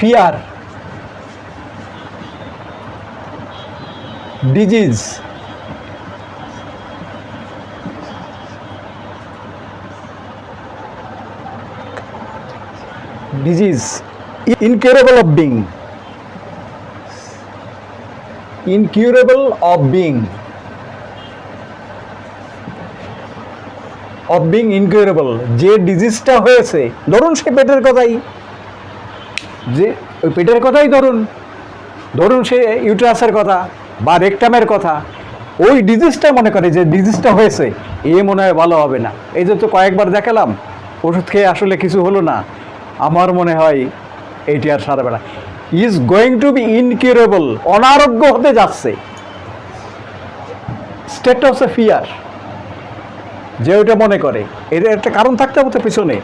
Fear, disease disease, incurable of being, incurable of being of being incurable, যে ডিজিজটা হয়েছে, ধরুন সে পেটের কথাই। যে ওই পেটের কথাই ধরুন। ধরুন সে ইউট্রাসের কথা বা রেকটামের কথা। ওই ডিজিজটা মনে করে যে ডিজিজটা হয়েছে, এ মনে হয় ভালো হবে না। এই যে তো কয়েকবার দেখালাম, ওষুধ খেয়ে আসলে কিছু হলো না। আমার মনে হয় এইটি আর সারবে না। Is going to be incurable অনারোগ্য হতে যাচ্ছে। স্টেট অফ ফিয়ার যে ওইটা মনে করে। এর একটা কারণ থাকতে হবে তো পিছনে।